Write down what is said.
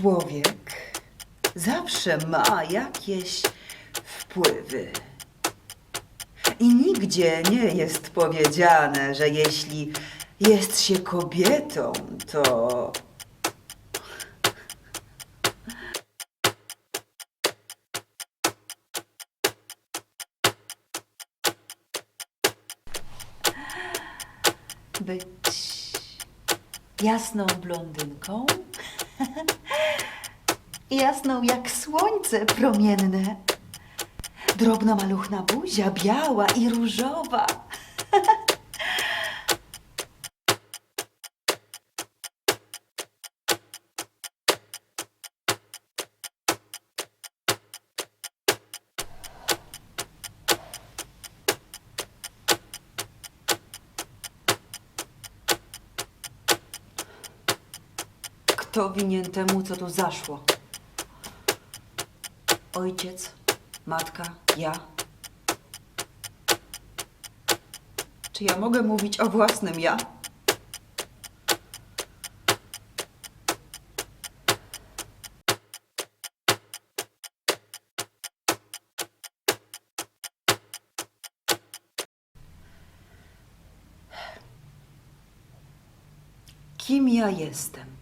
Człowiek zawsze ma jakieś wpływy. I nigdzie nie jest powiedziane, że jeśli jest się kobietą, to być jasną blondynką, jasną jak słońce promienne, drobnomaluchna buzia, biała i różowa. Kto winien temu, co tu zaszło? Ojciec, matka, ja? Czy ja mogę mówić o własnym ja? Kim ja jestem?